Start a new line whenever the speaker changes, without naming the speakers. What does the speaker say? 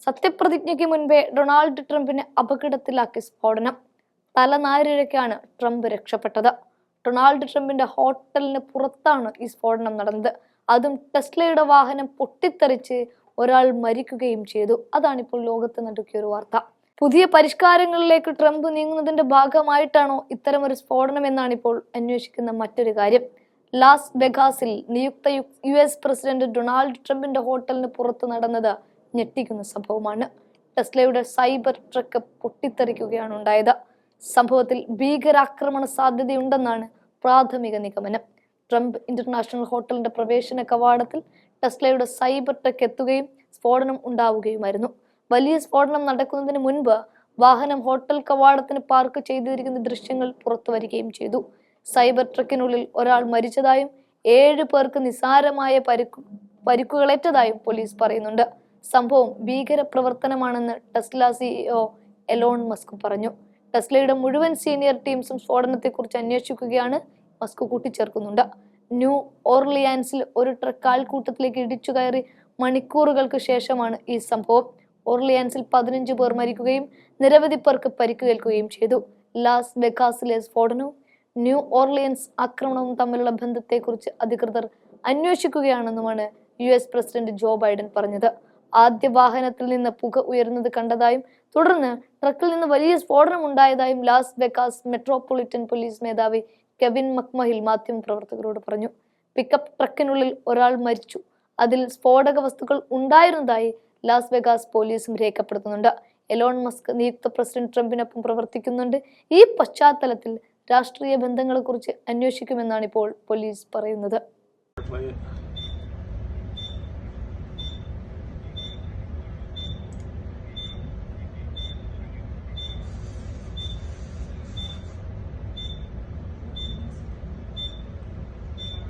സത്യപ്രതിജ്ഞയ്ക്ക് മുൻപേ ഡൊണാൾഡ് ട്രംപിനെ അപകടത്തിലാക്കി സ്ഫോടനം. തലനാരിഴയ്ക്കാണ് ട്രംപ് രക്ഷപ്പെട്ടത്. ഡൊണാൾഡ് ട്രംപിന്റെ ഹോട്ടലിന് പുറത്താണ് ഈ സ്ഫോടനം നടന്നത്. അതും ടെസ്ലയുടെ വാഹനം പൊട്ടിത്തെറിച്ച് ഒരാൾ മരിക്കുകയും ചെയ്തു. അതാണിപ്പോൾ ലോകത്ത് നടുക്കിയ ഒരു വാർത്ത. പുതിയ പരിഷ്കാരങ്ങളിലേക്ക് ട്രംപ് നീങ്ങുന്നതിന്റെ ഭാഗമായിട്ടാണോ ഇത്തരമൊരു സ്ഫോടനം എന്നാണ് ഇപ്പോൾ അന്വേഷിക്കുന്ന മറ്റൊരു കാര്യം. ലാസ് വെഗാസിൽ നിയുക്ത യു- എസ് പ്രസിഡന്റ് ഡൊണാൾഡ് ട്രംപിന്റെ ഹോട്ടലിന് പുറത്ത് നടന്നത് ഞെട്ടിക്കുന്ന സംഭവമാണ്. ടെസ്ലയുടെ സൈബർ ട്രക്ക് പൊട്ടിത്തെറിക്കുകയാണ് ഉണ്ടായത് സംഭവത്തിൽ ഭീകരാക്രമണ സാധ്യതയുണ്ടെന്നാണ് പ്രാഥമിക നിഗമനം. ട്രംപ് ഇന്റർനാഷണൽ ഹോട്ടലിന്റെ പ്രവേശന കവാടത്തിൽ ടെസ്ലയുടെ സൈബർ ട്രക്ക് എത്തുകയും സ്ഫോടനം ഉണ്ടാവുകയുമായിരുന്നു. വലിയ സ്ഫോടനം നടക്കുന്നതിന് മുൻപ് വാഹനം ഹോട്ടൽ കവാടത്തിന് പാർക്ക് ചെയ്തിരിക്കുന്ന ദൃശ്യങ്ങൾ പുറത്തു വരികയും ചെയ്തു. സൈബർ ട്രക്കിനുള്ളിൽ ഒരാൾ മരിച്ചതായും ഏഴ് പേർക്ക് നിസാരമായ പരിക്കു പരിക്കുകളേറ്റതായും പോലീസ് പറയുന്നുണ്ട്. സംഭവം ഭീകര പ്രവർത്തനമാണെന്ന് ടെസ്ല സിഇഒ എലോൺ മസ്ക് പറഞ്ഞു. ടെസ്ലയുടെ മുഴുവൻ സീനിയർ ടീംസും സ്ഫോടനത്തെക്കുറിച്ച് അന്വേഷിക്കുകയാണ് മസ്ക് കൂട്ടിച്ചേർക്കുന്നുണ്ട്. ന്യൂ ഓർലിയാൻസിൽ ഒരു ട്രക്ക് ആൾക്കൂട്ടത്തിലേക്ക് ഇടിച്ചു കയറി മണിക്കൂറുകൾക്ക് ശേഷമാണ് ഈ സംഭവം. ഓർലിയാൻസിൽ പതിനഞ്ച് പേർ മരിക്കുകയും നിരവധി പേർക്ക് പരിക്കുകേൽക്കുകയും ചെയ്തു. ലാസ് വെഗാസിലെ സ്ഫോടനവും ന്യൂ ഓർലിയൻസ് ആക്രമണവും തമ്മിലുള്ള ബന്ധത്തെക്കുറിച്ച് അധികൃതർ അന്വേഷിക്കുകയാണെന്നുമാണ് U S president Joe Biden പറഞ്ഞത്. ആദ്യ വാഹനത്തിൽ നിന്ന് പുക ഉയരുന്നത് കണ്ടതായും തുടർന്ന് ട്രക്കിൽ നിന്ന് വലിയ സ്ഫോടനം ഉണ്ടായതായും ലാസ് വെഗാസ് മെട്രോപൊളിറ്റൻ പോലീസ് മേധാവി കെവിൻ മക്മഹിൽ മാധ്യമപ്രവർത്തകരോട് പറഞ്ഞു. പിക്കപ്പ് ട്രക്കിനുള്ളിൽ ഒരാൾ മരിച്ചു. അതിൽ സ്ഫോടക വസ്തുക്കൾ ഉണ്ടായിരുന്നതായി ലാസ് വെഗാസ് പോലീസും രേഖപ്പെടുത്തുന്നുണ്ട്. എലോൺ മസ്ക് നിയുക്ത പ്രസിഡന്റ് ട്രംപിനൊപ്പം പ്രവർത്തിക്കുന്നുണ്ട്. ഈ പശ്ചാത്തലത്തിൽ രാഷ്ട്രീയ ബന്ധങ്ങളെക്കുറിച്ച് അന്വേഷിക്കുമെന്നാണ് ഇപ്പോൾ പോലീസ് പറയുന്നത്.